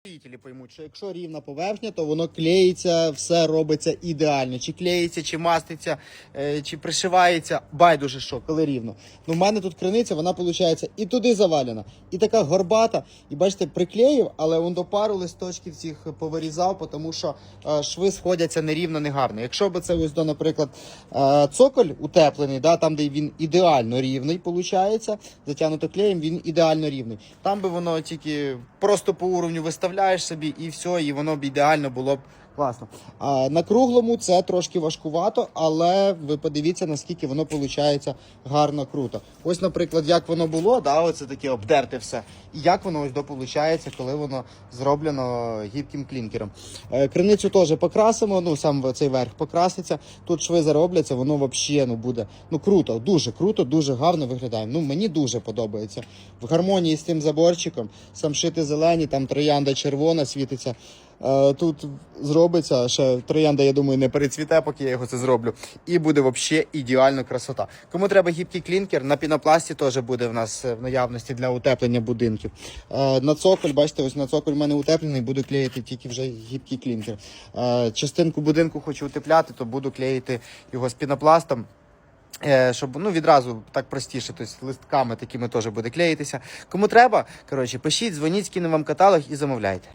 Строїтелі поймуть, що якщо рівна поверхня, то воно клеїться, все робиться ідеально. Чи клеїться, чи маститься, е, чи пришивається. Байдуже що, коли рівно. Ну, в мене тут криниця, вона виходить і туди завалена, і така горбата. І бачите, приклеїв, але он до пару листочків цих повирізав, тому що е, шви сходяться нерівно, негарно. Якщо б це ось до, наприклад, е, цоколь утеплений, да, там, де він ідеально рівний, виходить, затягнуто клеєм, він ідеально рівний. Там би воно тільки просто по уровню виставляєш собі і все, і воно б ідеально було б класно. А на круглому це трошки важкувато, але ви подивіться, наскільки воно виходить гарно круто. Ось, наприклад, як воно було, да, оце таке обдерте все. І як воно ось до виходить, коли воно зроблено гібким клінкером. Е, Криницю теж покрасимо, ну сам цей верх покраситься. Тут шви заробляться, воно взагалі ну, буде ну круто, дуже круто, дуже гарно виглядає. Ну мені дуже подобається. В гармонії з цим заборчиком, сам шити зелені, там троянда червона світиться. Е, Тут зробиться ще троянда, я думаю, не перецвіте, поки я його це зроблю. І буде взагалі ідеально красота. Кому треба гібкий клінкер, на пінопласті теж буде в нас е, в наявності для утеплення будинків. Е, На цоколь, бачите, ось на цоколь в мене утеплений, буду клеїти тільки вже гібкий клінкер. Частинку будинку хочу утепляти, то буду клеїти його з пінопластом. Щоб ну відразу так простіше, тобто листками такими теж буде клеїтися. Кому треба, коротше, пишіть, дзвоніть, скину вам каталог і замовляйте.